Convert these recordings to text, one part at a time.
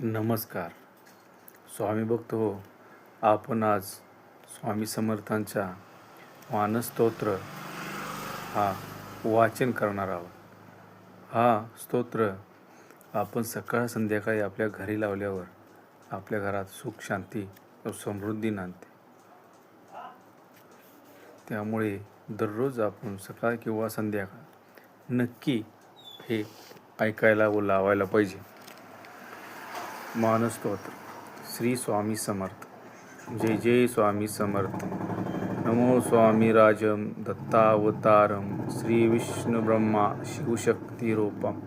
नमस्कार. स्वामी भक्त हो आपण आज स्वामी समर्थांच्या मानस्तोत्र हा वाचन करणार आहोत. हा स्तोत्र आपण सकाळ संध्याकाळी आपल्या घरी लावल्यावर आपल्या घरात सुख शांती व समृद्धी नांदते. त्यामुळे दररोज आपण सकाळ किंवा संध्याकाळ नक्की हे ऐकायला व लावायला पाहिजे. मानस्तोत्र. श्री स्वामी समर्थ. जय जय स्वामी समर्थ. नमो स्वामी राजम दत्तावतारम श्री विष्णु ब्रह्मा शिवशक्तिरूपम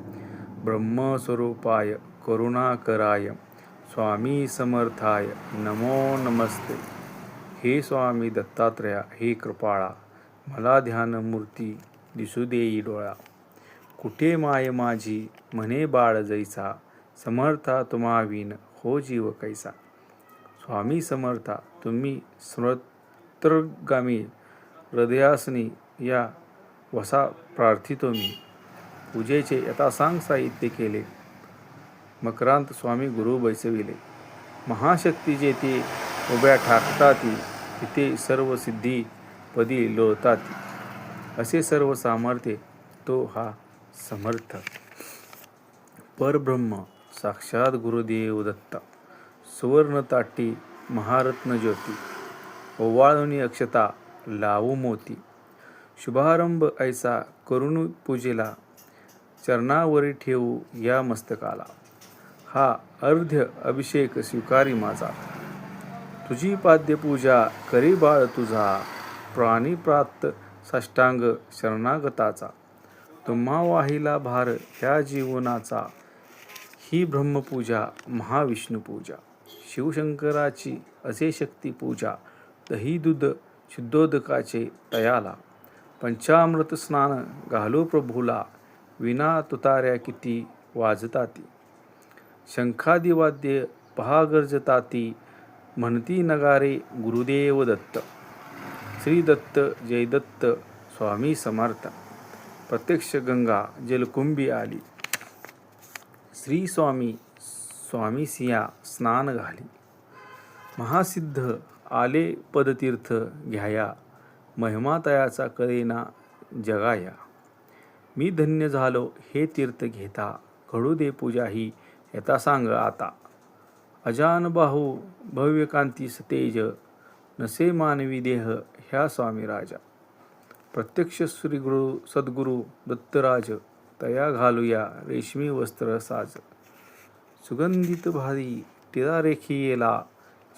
ब्रह्मस्वरूपाय करुणाकराय स्वामी समर्थाय नमो नमस्ते. हे स्वामी दत्तात्रया हे कृपाळा मला ध्यानमूर्ती दिसू देई डोळा. कुठे माय माझी म्हणे बाळ जैसा समर्था तुम्हाविन हो जीव कैसा। स्वामी समर्था तुम्ही स्मृतगामी हृदयासनी या वसा प्रार्थितो मी पूजेचे यथासांग साहित्य केले। मकरांत स्वामी गुरु बैसविले। महाशक्ती जेथे उभ्या ठाकताती तिथे सर्व सिद्धी पदी लोळतात। असे सर्व सामर्थ्य तो हा समर्थ। परब्रह्म साक्षात गुरुदेव दत्ता. सुवर्ण ताटी महारत्न ज्योती. ओवाळून अक्षता लावू मोती. शुभारंभ ऐसा करुण पूजेला. चरणावरी ठेवू या मस्तकाला. हा अर्ध्य अभिषेक स्वीकारी माझा. तुझी पाद्यपूजा करी बाळ तुझा. प्राणी प्राप्त साष्टांग शरणागताचा. तुम्हा वाहिला भार ह्या जीवनाचा. ही ब्रह्मपूजा महाविष्णुपूजा शिवशंकराची असे शक्तीपूजा दही दूध शुद्धोदकाचे तयाला पंचामृत स्नान घालो प्रभूला विना तुताऱ्या किती वाजताती शंखादिवाद्य पहा गर्जताती म्हणती नगारे गुरुदेव दत्त श्री दत्त जय दत्त स्वामी समर्थ प्रत्यक्ष गंगा जलकुंभी आली. श्री स्वामी स्वामी सिया स्नान घाली. महासिद्ध आले पदतीर्थ घ्याया महिमातयाचा कळेना जगाया. मी धन्य झालो हे तीर्थ घेता घडू दे पूजा ही येता सांग आता. अजान बाहू भव्यकांती सतेज नसे मानवी देह ह्या स्वामी राजा. प्रत्यक्ष श्री गुरु सद्गुरु दत्तराज तया घालूया रेशमी वस्त्र साज. सुगंधित भारी टिळा रेखी येला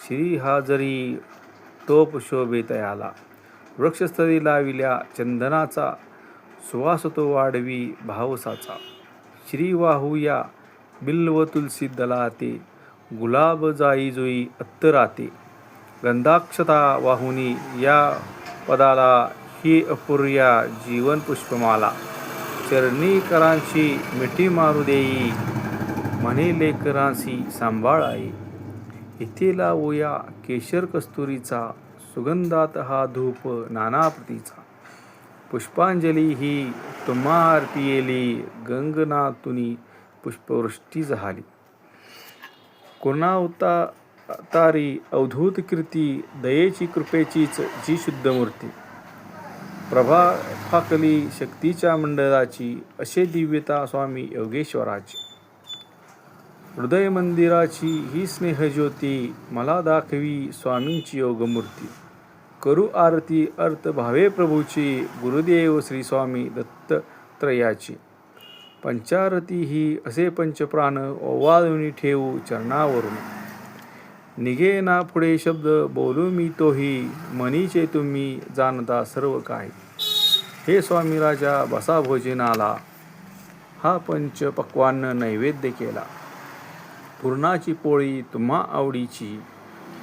श्री हा जरी तोप शोभे तयाला. वृक्षस्थळी लाविल्या चंदनाचा सुवास तो वाढवी भावसाचा. श्री वाहूया बिल्व तुलसी दलाते गुलाब जाई जोई अत्तराते. गंधाक्षता वाहुनी या पदाला ही अपुर्या जीवन पुष्पमाला. चरणीकरांची मिठी मारू देई म्हणे लेकरांशी सांभाळाई. इथे लावूया केशर कस्तुरीचा सुगंधात हा धूप नाना प्रतीचा पुष्पांजली ही तुम्हा अर्पियेली गंगनातुनी पुष्पवृष्टी झाली. कोणावता तारी अवधूत कृती दयेची कृपेचीच जी शुद्ध मूर्ती प्रभा फाकली शक्तीच्या मंडळाची असे दिव्यता स्वामी योगेश्वराची. हृदय मंदिराची ही स्नेहज्योती मला दाखवी स्वामींची योगमूर्ती. करू आरती अर्थ भावे प्रभूची गुरुदेव श्री स्वामी दत्तत्रयाची. पंचारती ही असे पंचप्राण ओवाळुनी ठेवू चरणावरून. निघे ना पुढे शब्द बोलू मी तोही मनीचे तुम्ही जाणता सर्व काही. हे स्वामी राजा बसा भोजनाला हा पंच पक्वान्न नैवेद्य केला. पुरणाची पोळी तुम्हा आवडीची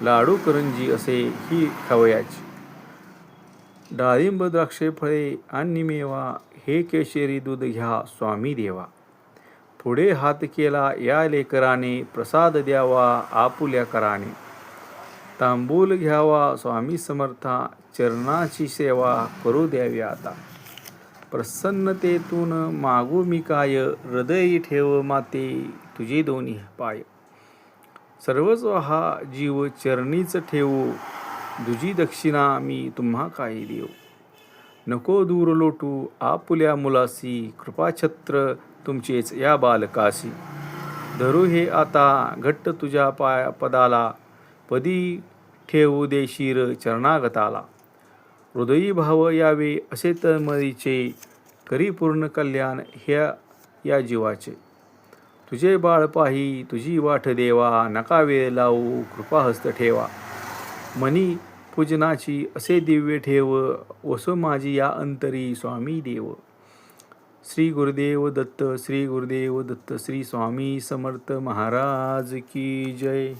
लाडू करंजी असे ही खवयाची. डाळिंब द्राक्षे फळे आणि मेवा हे केशरी दूध घ्या स्वामी देवा. पुढे हात केला या लेकराने प्रसाद द्यावा आपुल्या कराने. तांबूल घ्यावा स्वामी समर्था चरणाची सेवा करू द्यावी आता. प्रसन्नतेतून मागू मी काय हृदयी ठेव माते तुझे दोन्ही पाय. सर्वच हा जीव चरणीच ठेवू दुजी दक्षिणा मी तुम्हा काही देऊ. नको दूर लोटू आपुल्या मुलासी कृपाछत्र तुमचेच या बालकासी. धरू हे आता घट्ट तुझ्या पाय पदाला पदी ठेवू देशीर चरणागताला. हृदयी भाव यावे असे तळमळीचे करी पूर्ण कल्याण ह्या या जीवाचे. तुझे बाळ पाही तुझी वाट देवा नका वेळ लावू कृपाहस्त ठेवा. मनी पूजनाची असे दिव्य ठेव वसो माझी या अंतरी स्वामी देव. श्री गुरुदेव दत्त श्री गुरुदेव दत्त श्री स्वामी समर्थ महाराज की जय.